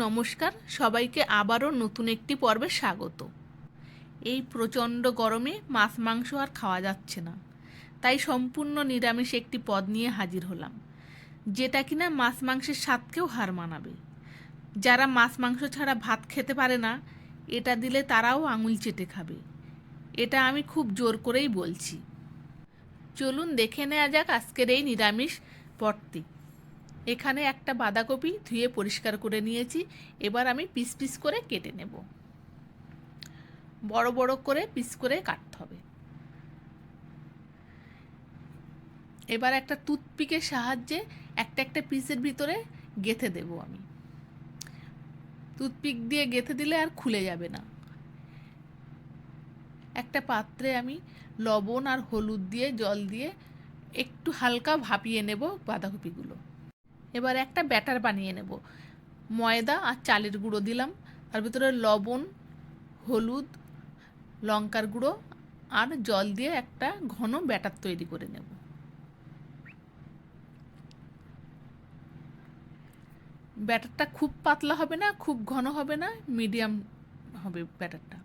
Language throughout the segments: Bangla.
নমস্কার, সবাইকে আবারও নতুন একটি পর্বে স্বাগত। এই প্রচণ্ড গরমে মাছ, মাংস আর খাওয়া যাচ্ছে না। তাই সম্পূর্ণ নিরামিষ একটি পদ নিয়ে হাজির হলাম, যেটা কিনা মাছ, মাংসের স্বাদকেও হার মানাবে। যারা মাছ, মাংস ছাড়া ভাত খেতে পারে না, এটা দিলে তারাও আঙুল চেটে খাবে। এটা আমি খুব জোর করেই বলছি। চলুন দেখে নেওয়া যাক আজকের এই নিরামিষ পদটি। এখানে একটা বাঁধাকপি ধুয়ে পরিষ্কার করে নিয়েছি। এবার আমি পিস পিস করে কেটে নেব। বড় বড় করে পিস করে কাটতে হবে। এবার একটা টুথপিকের সাহায্যে একটা একটা পিসের ভিতরে গেথে দেব আমি। টুথপিক দিয়ে গেথে দিলে আর খুলে যাবে না। একটা পাত্রে আমি লবণ আর হলুদ দিয়ে, জল দিয়ে একটু হালকা ভাপিয়ে নেব বাঁধাকপিগুলো। এবার একটা ব্যাটার বানিয়ে নেব। ময়দা আর চালের গুঁড়ো দিলাম। তার ভিতরে লবণ, হলুদ, লঙ্কার গুঁড়ো আর জল দিয়ে একটা ঘন ব্যাটার তৈরি করে নেব। ব্যাটারটা খুব পাতলা হবে না, খুব ঘন হবে না, মিডিয়াম হবে ব্যাটারটা।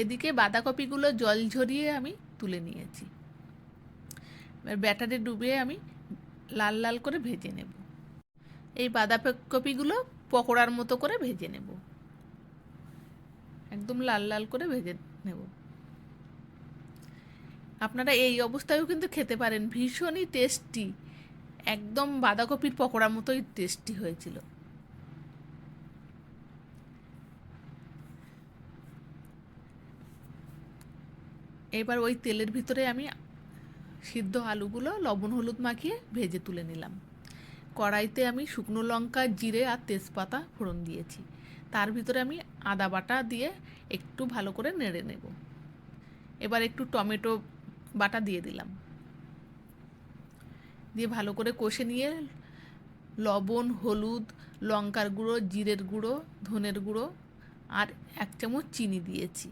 এদিকে বাঁধাকপিগুলো জল ঝরিয়ে আমি তুলে নিয়েছি। এবার ব্যাটারে ডুবিয়ে আমি লাল লাল করে ভেজে নেব। এই বাঁধাকপিগুলো পকোড়ার মতো করে ভেজে নেব। একদম লাল লাল করে ভেজে নেব। আপনারা এই অবস্থায়ও কিন্তু খেতে পারেন। ভীষণই টেস্টি। একদম বাঁধাকপির পকোড়ার মতোই টেস্টি হয়েছিল। এবার ওই তেলের ভিতরে আমি সিদ্ধ আলুগুলো লবণ হলুদ মাখিয়ে ভেজে তুলে নিলাম। কড়াইতে আমি শুকনো লঙ্কা, জিরে আর তেজপাতা ফোড়ন দিয়েছি। তার ভিতরে আমি আদা বাটা দিয়ে একটু ভালো করে নেড়ে নেব। এবার একটু টমেটো বাটা দিয়ে দিলাম। দিয়ে ভালো করে কষে নিয়ে লবণ, হলুদ, লঙ্কার গুঁড়ো, জিরের গুঁড়ো, ধনের গুঁড়ো আর এক চামচ চিনি দিয়েছি।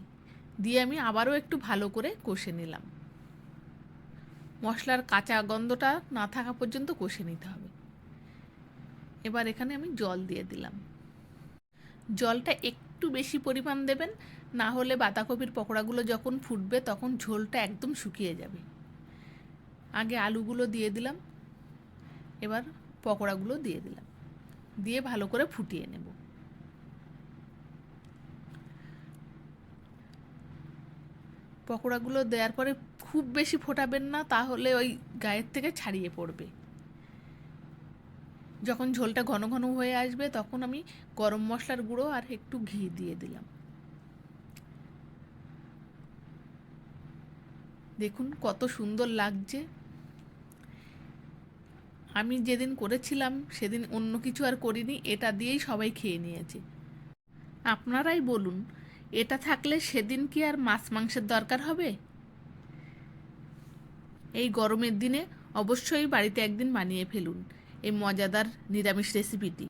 দিয়ে আমি আবারও একটু ভালো করে কষে নিলাম। মশলার কাঁচা গন্ধটা না থাকা পর্যন্ত কষে নিতে হবে। এবার এখানে আমি জল দিয়ে দিলাম। জলটা একটু বেশি পরিমাণ দেবেন, না হলে বাঁধাকপির পকোড়াগুলো যখন ফুটবে তখন ঝোলটা একদম শুকিয়ে যাবে। আগে আলুগুলো দিয়ে দিলাম, এবার পকোড়াগুলো দিয়ে দিলাম। দিয়ে ভালো করে ফুটিয়ে নেব। পকোড়াগুলো দেওয়ার পরে খুব বেশি ফোটাবেন না, তাহলে ওই গায়ের থেকে ছাড়িয়ে পড়বে। যখন ঝোলটা ঘন ঘন হয়ে আসবে, তখন আমি গরম মশলার গুঁড়ো আর একটু ঘি দিয়ে দিলাম। দেখুন কত সুন্দর লাগছে। আমি যেদিন করেছিলাম, সেদিন অন্য কিছু আর করিনি, এটা দিয়েই সবাই খেয়ে নিয়েছে। আপনারাই বলুন এটা থাকলে সেদিন কি আর মাছ মাংসের দরকার হবে? এই গরমের দিনে অবশ্যই বাড়িতে একদিন বানিয়ে ফেলুন, এই মজাদার নিরামিষ রেসিপিটি